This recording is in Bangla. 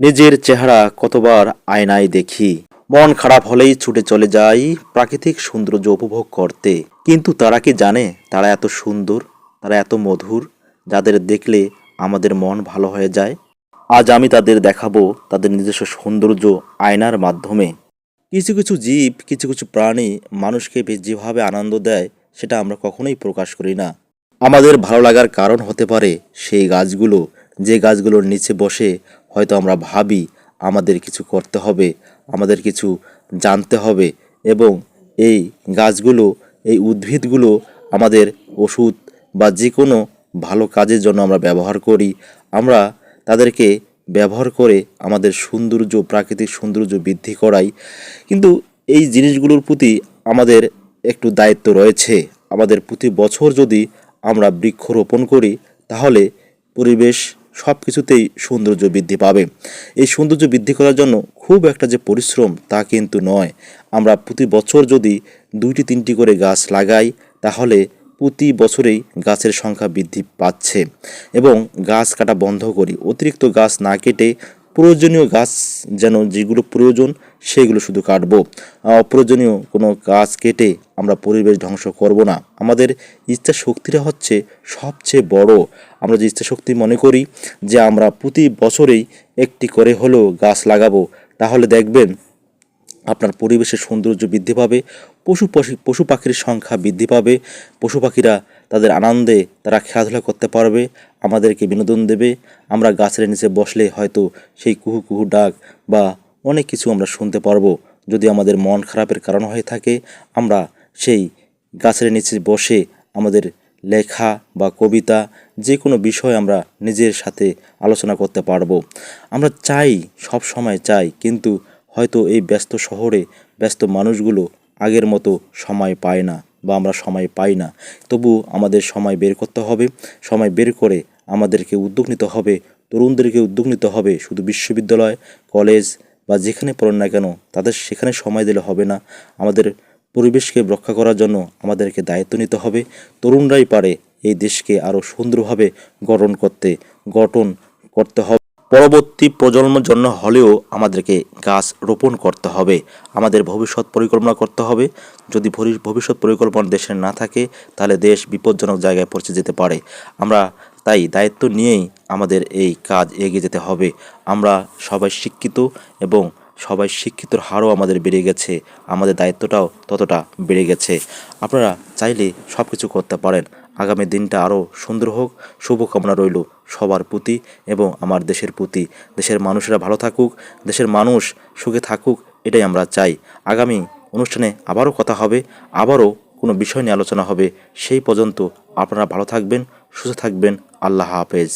নিজের চেহারা কতবার আয়নায় দেখি। মন খারাপ হলেই ছুটে চলে যাই প্রাকৃতিক সৌন্দর্য উপভোগ করতে। কিন্তু তারা কি জানে? তারা এত সুন্দর, তারা এত মধুর, যাদের দেখলে আমাদের মন ভালো হয়ে যায়। আজ আমি তাদের দেখাবো তাদের নিজস্ব সৌন্দর্য আয়নার মাধ্যমে। কিছু কিছু জীব, কিছু কিছু প্রাণী মানুষকে যেভাবে আনন্দ দেয়, সেটা আমরা কখনোই প্রকাশ করি না। আমাদের ভালো লাগার কারণ হতে পারে সেই গাছগুলো যে গাছগুলোর নিচে বসে হয়তো আমরা ভাবি আমাদের কিছু করতে হবে, আমাদের কিছু জানতে হবে এবং এই গাছগুলো, এই উদ্ভিদগুলো আমাদের ওষুধ বা যে কোনো ভালো কাজের জন্য আমরা ব্যবহার করি। আমরা তাদেরকে ব্যবহার করে আমাদের সৌন্দর্য, প্রাকৃতিক সৌন্দর্য বৃদ্ধি করাই। কিন্তু এই জিনিসগুলোর প্রতি আমাদের একটু দায়িত্ব রয়েছে। আমাদের প্রতি বছর যদি আমরা বৃক্ষরোপণ করি, তাহলে পরিবেশ সব কিছুতেই সৌন্দর্য বৃদ্ধি পাবে। এই সৌন্দর্য বৃদ্ধি করার জন্য খুব একটা যে পরিশ্রম তা কিন্তু নয়। আমরা প্রতি বছর যদি দুইটি, তিনটি করে গাছ লাগাই, তাহলে প্রতি বছরেই গাছের সংখ্যা বৃদ্ধি পাচ্ছে। এবং গাছ কাটা বন্ধ করি, অতিরিক্ত গাছ না কেটে প্রয়োজনীয় গাছ যেন যেগুলো প্রয়োজন, সেগুলো শুধু কাটবো। অপ্রয়োজনীয় কোনো গাছ কেটে আমরা পরিবেশ ধ্বংস করব না। আমাদের ইচ্ছা শক্তিটা হচ্ছে সবচেয়ে বড়। আমরা যে ইচ্ছা শক্তি মনে করি যে আমরা প্রতি বছরেই একটি করে হলেও গাছ লাগাবো, তাহলে দেখবেন আপনার পরিবেশের সৌন্দর্য বৃদ্ধি পাবে, পশু পশু পাখির সংখ্যা বৃদ্ধি পাবে, পশু পাখিরা তাদের আনন্দে তারা খেলাধুলা করতে পারবে আমাদেরকে বিনোদন দেবে। আমরা গাছের নিচে বসলে হয়তো সেই কুহু কুহু ডাক বা অনেক কিছু আমরা শুনতে পারব। যদি আমাদের মন খারাপের কারণ হয়ে থাকে, আমরা সেই গাছের নিচে বসে আমাদের লেখা বা কবিতা যে কোনো বিষয় আমরা নিজের সাথে আলোচনা করতে পারব। আমরা চাই, সব সময় চাই, কিন্তু হয়তো এই ব্যস্ত শহরে ব্যস্ত মানুষগুলো আগের মতো সময় পায় না। বা আমরা সময় পাই না। তবু আমাদের সময় বের করতে হবে। সময় বের করে আমাদেরকে উদ্যোগ নিতে হবে, তরুণদেরকে উদ্যোগ নিতে হবে। শুধু বিশ্ববিদ্যালয়, কলেজ বা যেখানে পড়েন না কেন, তাদের সেখানে সময় দিলে হবে না। আমাদের পরিবেশকে রক্ষা করার জন্য আমাদেরকে দায়িত্ব নিতে হবে। তরুণরাই পারে এই দেশকে আরও সুন্দরভাবে গঠন করতে গঠন করতে হবে। পরবর্তী প্রজন্মের জন্য হলেও আমাদেরকে গাছ রোপণ করতে হবে। আমাদের ভবিষ্যৎ পরিকল্পনা করতে হবে। যদি ভবিষ্যৎ পরিকল্পনা দেশের না থাকে, তাহলে দেশ বিপজ্জনক জায়গায় পৌঁছে যেতে পারে। আমরা তাই দায়িত্ব নিয়েই আমাদের এই কাজ এগিয়ে যেতে হবে। আমরা সবাই শিক্ষিত এবং সবাই শিক্ষিতর হারও আমাদের বেড়ে গেছে। আমাদের দায়িত্বটাও ততটা বেড়ে গেছে। আপনারা চাইলে সব কিছু করতে পারেন। আগামী দিনটা আরও সুন্দর হোক, শুভকামনা রইল সবার প্রতি এবং আমার দেশের প্রতি। দেশের মানুষেরা ভালো থাকুক, দেশের মানুষ সুখে থাকুক, এটাই আমরা চাই। আগামী অনুষ্ঠানে আবারও কথা হবে, আবারও কোনো বিষয় নিয়ে আলোচনা হবে, সেই পর্যন্ত আপনারা ভালো থাকবেন, সুস্থ থাকবেন। আল্লাহ হাফেজ।